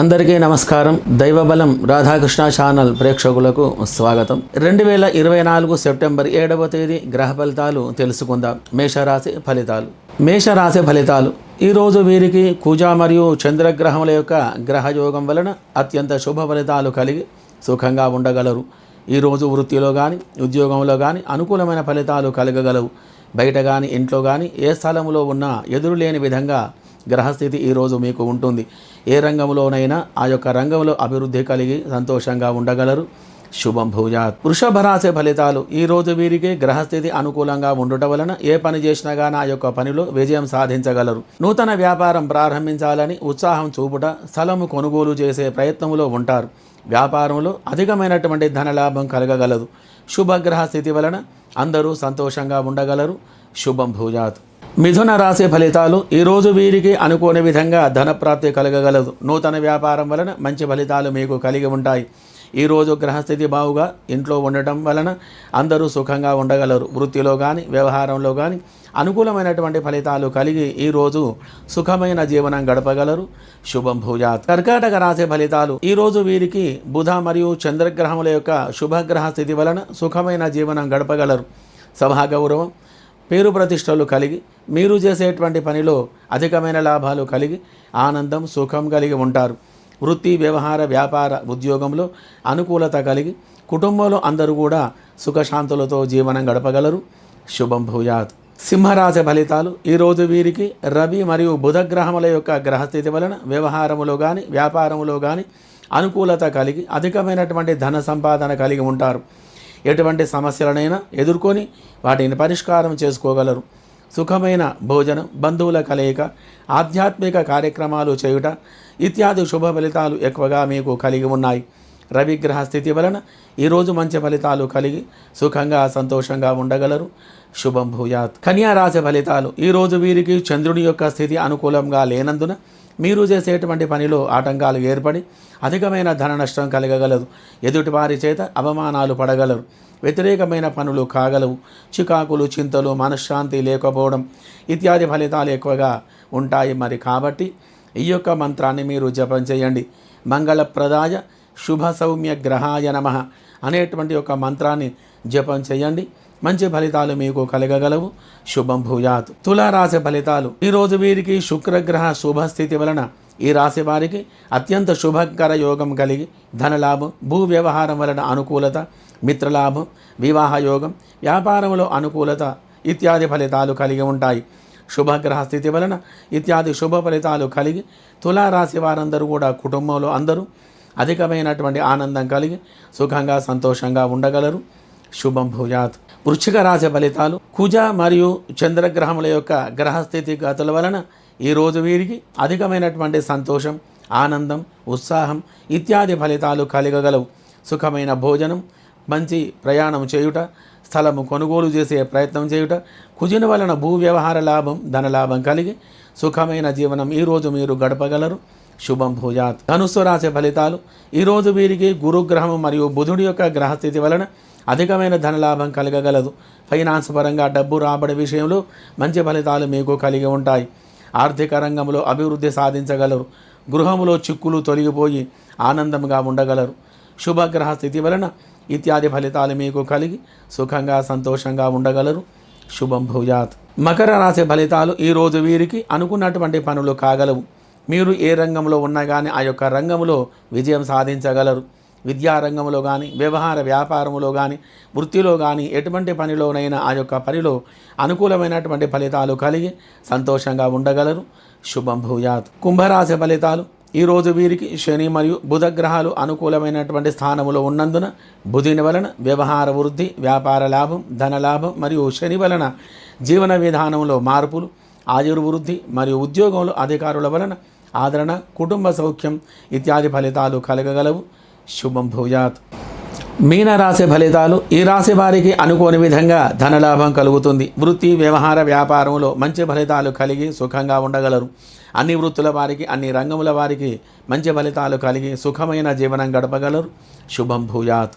అందరికీ నమస్కారం. దైవబలం రాధాకృష్ణ ఛానల్ ప్రేక్షకులకు స్వాగతం. రెండు వేల ఇరవై నాలుగు సెప్టెంబర్ ఏడవ తేదీ గ్రహ ఫలితాలు తెలుసుకుందాం. మేషరాశి ఫలితాలు. మేషరాశి ఫలితాలు. ఈరోజు వీరికి కూజ మరియు చంద్రగ్రహముల యొక్క గ్రహయోగం వలన అత్యంత శుభ ఫలితాలు కలిగి సుఖంగా ఉండగలరు. ఈరోజు వృత్తిలో కానీ ఉద్యోగంలో కానీ అనుకూలమైన ఫలితాలు కలగగలవు. బయట కానీ ఇంట్లో కానీ ఏ స్థలంలో ఉన్నా ఎదురులేని విధంగా గ్రహస్థితి ఈరోజు మీకు ఉంటుంది. ఏ రంగంలోనైనా ఆ యొక్క రంగంలో అభివృద్ధి కలిగి సంతోషంగా ఉండగలరు. శుభం భూజాత్ వృషభ రాశి ఫలితాలు. ఈ రోజు వీరికి గ్రహస్థితి అనుకూలంగా ఉండటం వలన ఏ పని చేసినా కానీ ఆ యొక్క పనిలో విజయం సాధించగలరు. నూతన వ్యాపారం ప్రారంభించాలని ఉత్సాహం చూపుట స్థలము కొనుగోలు చేసే ప్రయత్నంలో ఉంటారు. వ్యాపారంలో అధికమైనటువంటి ధనలాభం కలగగలదు. శుభగ్రహ స్థితి వలన అందరూ సంతోషంగా ఉండగలరు. శుభం భూజాత్ మిథున రాశి ఫలితాలు ఈరోజు వీరికి అనుకోని విధంగా ధనప్రాప్తి కలగగలదు. నూతన వ్యాపారం వలన మంచి ఫలితాలు మీకు కలిగి ఉంటాయి. ఈరోజు గ్రహస్థితి బావుగా ఇంట్లో ఉండటం వలన అందరూ సుఖంగా ఉండగలరు. వృత్తిలో కానీ వ్యవహారంలో కానీ అనుకూలమైనటువంటి ఫలితాలు కలిగి ఈరోజు సుఖమైన జీవనం గడపగలరు. శుభం భూజాత్ కర్కాటక రాశి ఫలితాలు ఈరోజు వీరికి బుధ మరియు చంద్రగ్రహముల యొక్క శుభగ్రహ స్థితి వలన సుఖమైన జీవనం గడపగలరు. సభా గౌరవం పేరు ప్రతిష్టలు కలిగి మీరు చేసేటువంటి పనిలో అధికమైన లాభాలు కలిగి ఆనందం సుఖం కలిగి ఉంటారు. వృత్తి వ్యవహార వ్యాపార ఉద్యోగంలో అనుకూలత కలిగి కుటుంబంలో అందరూ కూడా సుఖశాంతులతో జీవనం గడపగలరు. శుభం భూయాత్. సింహరాశి ఫలితాలు. ఈరోజు వీరికి రవి మరియు బుధగ్రహముల యొక్క గ్రహస్థితి వలన వ్యవహారములో కానీ వ్యాపారములో కానీ అనుకూలత కలిగి అధికమైనటువంటి ధన సంపాదన కలిగి ఉంటారు. ఎటువంటి సమస్యలనైనా ఎదుర్కొని వాటిని పరిష్కారం చేసుకోగలరు. సుఖమైన భోజనం బంధువుల కలయిక ఆధ్యాత్మిక కార్యక్రమాలు చేయుట ఇత్యాది శుభ ఫలితాలు ఎక్కువగా మీకు కలిగి ఉన్నాయి. రవిగ్రహ స్థితి వలన ఈరోజు మంచి ఫలితాలు కలిగి సుఖంగా సంతోషంగా ఉండగలరు. శుభం భూయాత్. కన్యా రాశి ఫలితాలు ఈరోజు వీరికి చంద్రుని యొక్క స్థితి అనుకూలంగా లేనందున మీరు చేసేటువంటి పనిలో ఆటంకాలు ఏర్పడి అధికమైన ధన నష్టం కలగగలదు ఎదుటి వారి చేత అవమానాలు పడగలరు. వ్యతిరేకమైన పనులు కాగలవు. చికాకులు చింతలు మనశ్శాంతి లేకపోవడం ఇత్యాది ఫలితాలు ఎక్కువగా ఉంటాయి మరి కాబట్టి ఈ యొక్క మంత్రాన్ని మీరు జపం చేయండి. మంగళప్రదాయ శుభ సౌమ్య గ్రహాయ నమ అనేటువంటి ఒక మంత్రాన్ని జపం చేయండి. మంచి ఫలితాలు మీకు కలగగలవు. శుభం భూయాత్. తులారాశి ఫలితాలు. ఈరోజు వీరికి శుక్రగ్రహ శుభస్థితి వలన ఈ రాశి వారికి అత్యంత శుభకర యోగం కలిగి ధనలాభం భూ వ్యవహారం వలన అనుకూలత మిత్రలాభం వివాహ యోగం వ్యాపారంలో అనుకూలత ఇత్యాది ఫలితాలు కలిగి ఉంటాయి. శుభగ్రహ స్థితి వలన ఇత్యాది శుభ ఫలితాలు కలిగి తులారాశి వారందరూ కూడా కుటుంబంలో అందరూ అధికమైనటువంటి ఆనందం కలిగి సుఖంగా సంతోషంగా ఉండగలరు. శుభం భూయాత్. వృశ్చిక రాశి ఫలితాలు కుజ మరియు చంద్రగ్రహముల యొక్క గ్రహస్థితి గతుల వలన ఈరోజు వీరికి అధికమైనటువంటి సంతోషం ఆనందం ఉత్సాహం ఇత్యాది ఫలితాలు కలగగలవు. సుఖమైన భోజనం మంచి ప్రయాణం చేయుట స్థలము కొనుగోలు చేసే ప్రయత్నం చేయుట కుజిన వలన భూ వ్యవహార లాభం ధనలాభం కలిగి సుఖమైన జీవనం ఈరోజు మీరు గడపగలరు. శుభం భూజాత్ ధనుస్సు రాశి ఫలితాలు ఈరోజు వీరికి గురుగ్రహం మరియు బుధుడి యొక్క గ్రహస్థితి వలన అధికమైన ధనలాభం కలగగలదు. ఫైనాన్స్ పరంగా డబ్బు రాబడి విషయంలో మంచి ఫలితాలు మీకు కలిగి ఉంటాయి. ఆర్థిక రంగంలో అభివృద్ధి సాధించగలరు. గృహములో చిక్కులు తొలగిపోయి ఆనందంగా ఉండగలరు. శుభగ్రహ స్థితి వలన ఇత్యాది ఫలితాలు మీకు కలిగి సుఖంగా సంతోషంగా ఉండగలరు. శుభం భూయాత్. మకర రాశి ఫలితాలు ఈరోజు వీరికి అనుకున్నటువంటి పనులు కాగలవు. మీరు ఏ రంగంలో ఉన్నా కానీ ఆ యొక్క రంగంలో విజయం సాధించగలరు. విద్యారంగంలో కానీ వ్యవహార వ్యాపారంలో కానీ వృత్తిలో కానీ ఎటువంటి పనిలోనైనా ఆ యొక్క పనిలో అనుకూలమైనటువంటి ఫలితాలు కలిగి సంతోషంగా ఉండగలరు. శుభం భూయాత్. కుంభరాశి ఫలితాలు. ఈరోజు వీరికి శని మరియు బుధ గ్రహాలు అనుకూలమైనటువంటి స్థానములో ఉన్నందున బుధుని వలన వ్యవహార వృద్ధి వ్యాపార లాభం ధనలాభం మరియు శని వలన జీవన విధానంలో మార్పులు ఆయుర్వృద్ధి మరియు ఉద్యోగంలో అధికారుల వలన ఆదరణ కుటుంబ సౌఖ్యం ఇత్యాది ఫలితాలు కలగగలవు. శుభం భూయాత్. మీనరాశి ఫలితాలు ఈ రాశి వారికి అనుకోని విధంగా ధనలాభం కలుగుతుంది. వృత్తి వ్యవహార వ్యాపారంలో మంచి ఫలితాలు కలిగి సుఖంగా ఉండగలరు. అన్ని వృత్తుల వారికి అన్ని రంగముల వారికి మంచి ఫలితాలు కలిగి సుఖమైన జీవనం గడపగలరు. శుభం భూయాత్.